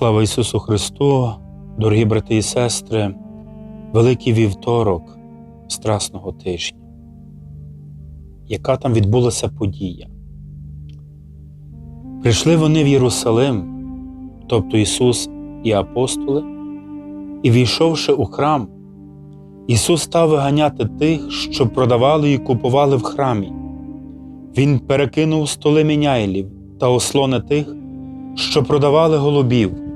Слава Ісусу Христу, дорогі брати і сестри, великий вівторок Страсного тижня. Яка там відбулася подія? Прийшли вони в Єрусалим, тобто Ісус і апостоли, і війшовши у храм, Ісус став виганяти тих, що продавали і купували в храмі. Він перекинув столи міняйлів та ослони тих, що продавали голубів,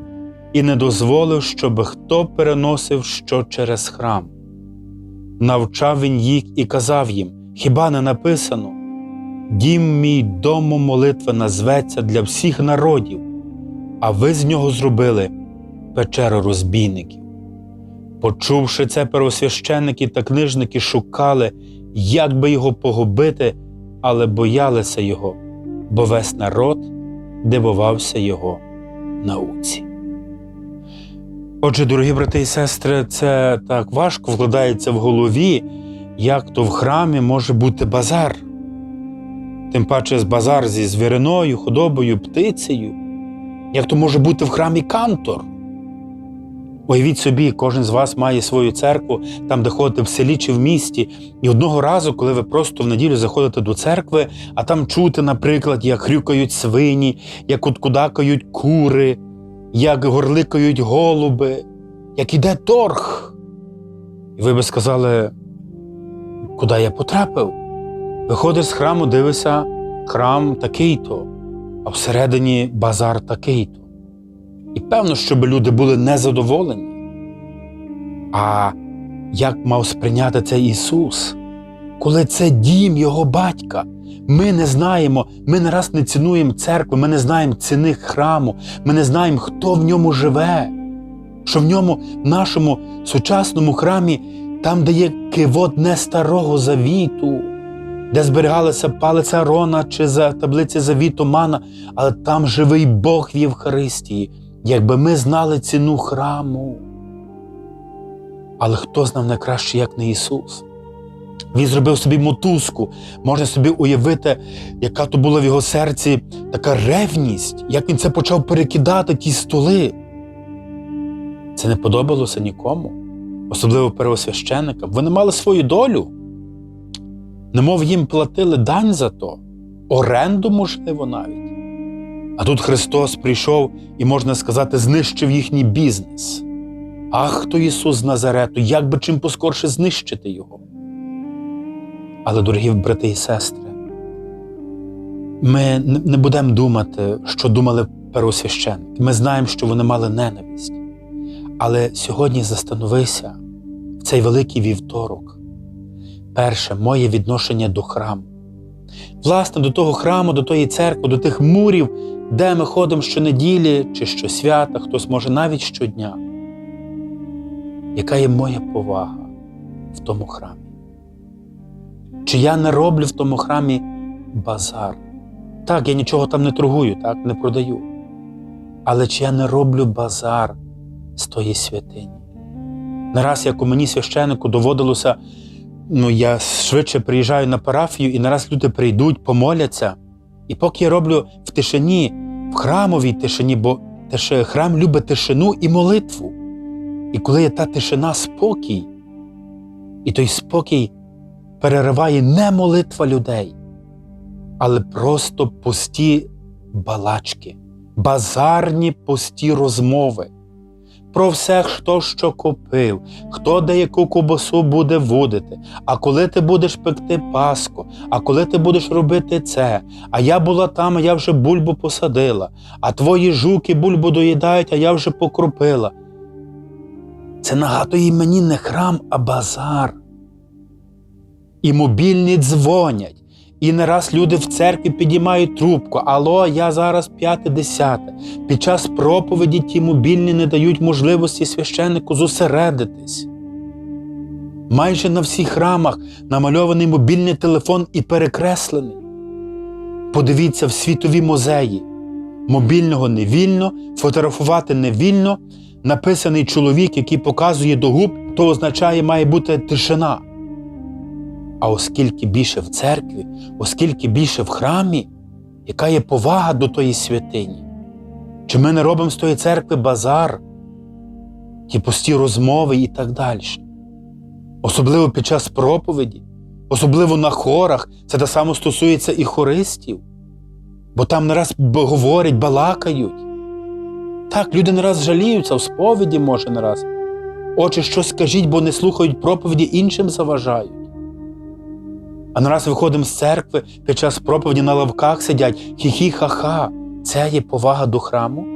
і не дозволив, щоб хто переносив що через храм. Навчав він їх і казав їм: Хіба не написано? Дім мій дому молитва назветься для всіх народів, а ви з нього зробили печеру розбійників. Почувши це, первосвященники та книжники шукали, як би його погубити, але боялися його, бо весь народ дивувався його науці. Отже, дорогі брати і сестри, це так важко вкладається в голові, як то в храмі може бути базар. Тим паче з базар зі звіриною, худобою, птицею. Як то може бути в храмі кантор? Уявіть собі, кожен з вас має свою церкву, там, де ходите в селі чи в місті, і одного разу, коли ви просто в неділю заходите до церкви, а там чути, наприклад, як хрюкають свині, як куткудакають кури, як горликають голуби, як іде торг. І ви би сказали, куди я потрапив? Виходиш з храму, дивишся, храм такий-то, а всередині базар такий-то. І певно, щоб люди були незадоволені. А як мав сприйняти це Ісус, коли це дім Його батька? Ми не знаємо, ми не раз не цінуємо церкви, ми не знаємо ціни храму, ми не знаємо, хто в ньому живе, що в ньому, в нашому сучасному храмі, там, де є кивот не старого завіту, де зберігалася палиця Арона чи за таблиці завіту Мана, але там живий Бог в Євхаристії. Якби ми знали ціну храму. Але хто знав найкраще, як не Ісус? Він зробив собі мотузку. Можна собі уявити, яка то була в його серці така ревність, як він це почав перекидати ті столи. Це не подобалося нікому, особливо первосвященникам. Вони мали свою долю. Немов їм платили дань за то, оренду, можливо, навіть. А тут Христос прийшов і, можна сказати, знищив їхній бізнес. Ах, то Ісус з Назарету, як би чим поскорше знищити Його. Але, дорогі брати і сестри, ми не будемо думати, що думали первосвященники. Ми знаємо, що вони мали ненависть. Але сьогодні застановися в цей великий вівторок. Перше, моє відношення до храму. Власне, до того храму, до тої церкви, до тих мурів, де ми ходимо щонеділі чи щосвята, хтось може навіть щодня. Яка є моя повага в тому храмі? Чи я не роблю в тому храмі базар? Так, я нічого там не торгую, так, не продаю. Але чи я не роблю базар з тої святині? Не раз, як у мені священнику доводилося, ну я швидше приїжджаю на парафію, і нараз люди прийдуть, помоляться. І поки я роблю в тишині, в храмовій тишині, бо храм любить тишину і молитву. І коли є та тишина спокій, і той спокій перериває не молитва людей, але просто пусті балачки, базарні пусті розмови. Про все, хто що купив, хто де яку кубасу буде водити, а коли ти будеш пекти паску, а коли ти будеш робити це, а я була там, а я вже бульбу посадила, а твої жуки бульбу доїдають, а я вже покропила. Це нагадує мені не храм, а базар. І мобільні дзвонять. І не раз люди в церкві підіймають трубку. Алло, я зараз п'яте десяте. Під час проповіді ті мобільні не дають можливості священнику зосередитись. Майже на всіх храмах намальований мобільний телефон і перекреслений. Подивіться в світові музеї. Мобільного не вільно, фотографувати не вільно. Написаний чоловік, який показує до губ, то означає, має бути тишина. А оскільки більше в церкві, оскільки більше в храмі, яка є повага до тої святині? Чи ми не робимо з тої церкви базар, ті пусті розмови і так далі. Особливо під час проповіді, особливо на хорах, це те саме стосується і хористів, бо там не раз говорять, балакають. Так, люди не раз жаліються, в сповіді може не раз. Очі щось скажіть, бо не слухають проповіді, іншим заважають. А не раз виходимо з церкви під час проповіді на лавках сидять хі-хі-ха-ха. Це є повага до храму?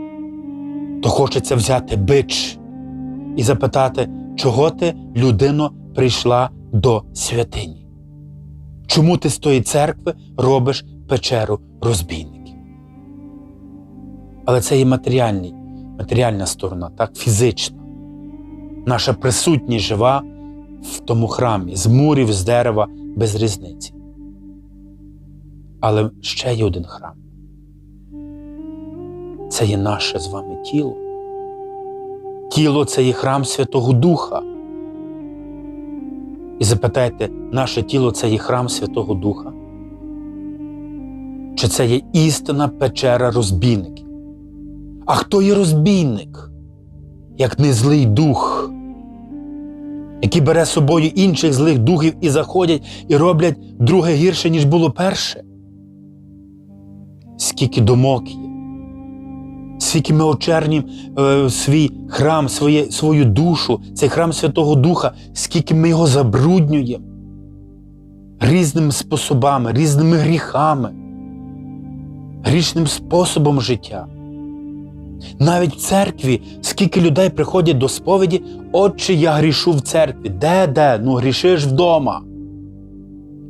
То хочеться взяти бич і запитати, чого ти, людино, прийшла до святині? Чому ти з тої церкви робиш печеру розбійників? Але це є матеріальний, матеріальна сторона, так, фізична. Наша присутність жива в тому храмі, з мурів, з дерева, без різниці. Але ще є один храм. Це є наше з вами тіло. Тіло це є храм Святого Духа. І запитайте, наше тіло це є храм Святого Духа? Чи це є істинна печера розбійників? А хто є розбійник, як не злий дух, який бере з собою інших злих духів і заходять і роблять друге гірше, ніж було перше? Скільки думок є, скільки ми очернім е, свій храм, своє, свою душу, цей храм Святого Духа, скільки ми його забруднюємо різними способами, різними гріхами, грішним способом життя. Навіть в церкві, скільки людей приходять до сповіді, отче, я грішу в церкві. Де, де? Ну, грішиш вдома.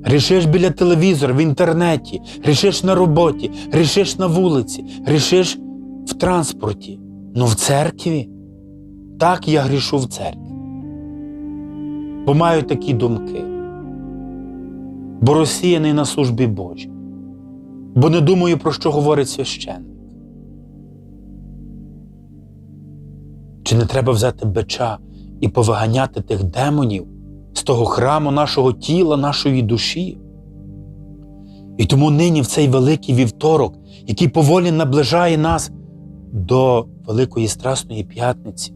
Грішиш біля телевізора, в інтернеті, грішиш на роботі, грішиш на вулиці, грішиш в транспорті. Ну в церкві. Так я грішу в церкві. Бо маю такі думки. Бо розсіяний на службі Божій. Бо не думаю, про що говорить священник. Чи не треба взяти бича і повиганяти тих демонів з того храму нашого тіла, нашої душі? І тому нині в цей великий вівторок, який поволі наближає нас до Великої Страсної п'ятниці,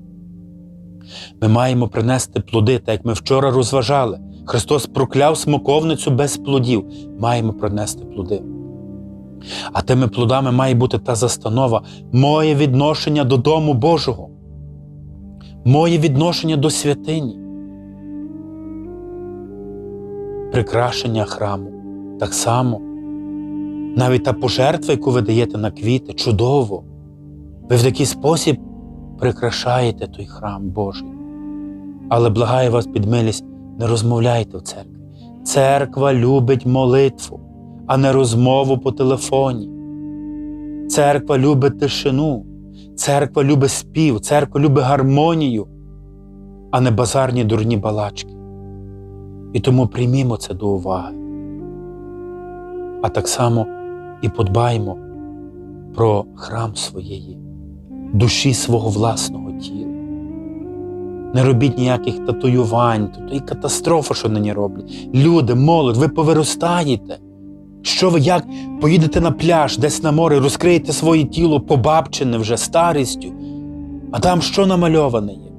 ми маємо принести плоди, так як ми вчора розважали. Христос прокляв смоковницю без плодів. Маємо принести плоди. А тими плодами має бути та застанова, моє відношення до Дому Божого, моє відношення до святині, прикрашення храму. Так само, навіть та пожертва, яку ви даєте на квіти, чудово. Ви в такий спосіб прикрашаєте той храм Божий. Але благаю вас під милість, не розмовляйте в церкві. Церква любить молитву, а не розмову по телефоні. Церква любить тишину, церква любить спів, церква любить гармонію, а не базарні дурні балачки. І тому приймімо це до уваги. А так само і подбаймо про храм своєї, душі свого власного тіла. Не робіть ніяких татуювань, то і катастрофа, що нині роблять. Люди, молодь, ви повиростаєте. Що ви як поїдете на пляж, десь на море, розкриєте своє тіло побабчене вже старістю, а там що намальоване є?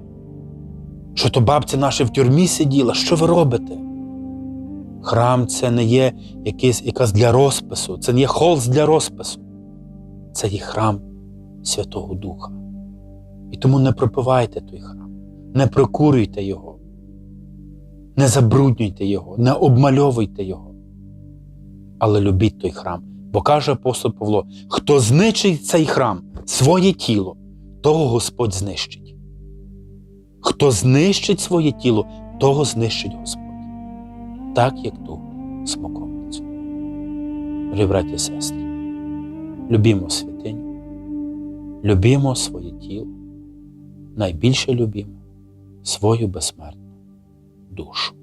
Що то бабця наша в тюрмі сиділа, що ви робите? Храм це не є якийсь, якась для розпису, це не є холст для розпису. Це є храм Святого Духа. І тому не пропивайте той храм, не прокурюйте його, не забруднюйте його, не обмальовуйте його. Але любіть той храм. Бо каже апостол Павло: хто знищить цей храм, своє тіло, того Господь знищить. Хто знищить своє тіло, того знищить Господь. Так, як ту смоковницю. Браті і сестри, любімо святиню, любімо своє тіло, найбільше любімо свою безсмертну душу.